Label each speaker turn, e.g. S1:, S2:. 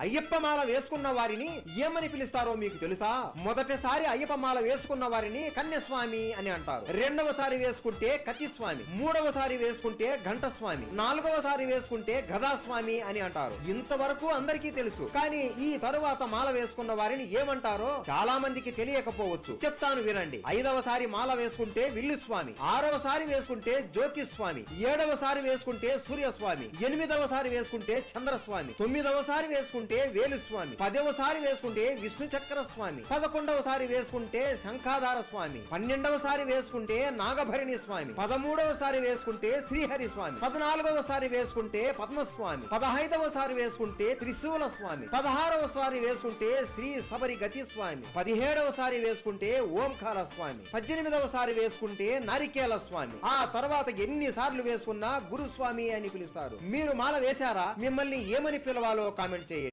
S1: అయ్యప్ప మాల వేసుకున్న వారిని ఏమని పిలుస్తారో మీకు తెలుసా? మొదటిసారి అయ్యప్ప మాల వేసుకున్న వారిని కన్యస్వామి అని అంటారు. రెండవసారి వేసుకుంటే కతిస్వామి మూడవసారి వేసుకుంటే ఘంటస్వామి నాలుగవసారి వేసుకుంటే గదాస్వామి అని అంటారు. ఇంతవరకు అందరికీ తెలుసు. కానీ ఈ తరువాత మాల వేసుకున్న వారిని ఏమంటారో చాలా మందికి తెలియకపోవచ్చు. చెప్తాను వినండి. ఐదవసారి మాల వేసుకుంటే విల్లు స్వామి ఆరవసారి వేసుకుంటే జ్యోతిస్వామి ఏడవసారి వేసుకుంటే సూర్యస్వామి ఎనిమిదవసారి వేసుకుంటే చంద్రస్వామి తొమ్మిదవసారి వేసుకుంటే వేలుస్వామి. పదవసారి వేసుకుంటే విష్ణు చక్ర స్వామి పదకొండవ సారి వేసుకుంటే శంఖాధార స్వామి. పన్నెండవ సారి వేసుకుంటే నాగభరణి స్వామి. పదమూడవ సారి వేసుకుంటే శ్రీహరి స్వామి. పద్నాలుగవసారి వేసుకుంటే పద్మస్వామి. పదహైదవసారి వేసుకుంటే త్రిశూల స్వామి. పదహారవసారి వేసుకుంటే శ్రీ సబరి గతి స్వామి పదిహేడవసారి వేసుకుంటే ఓంకార స్వామి. పద్దెనిమిదవ సారి వేసుకుంటే నారికేల స్వామి. ఆ తర్వాత ఎన్ని సార్లు వేసుకున్నా గురుస్వామి అని పిలుస్తారు. మీరు మాల వేశారా? మిమ్మల్ని ఏమని పిలవాలో కామెంట్ చేయండి.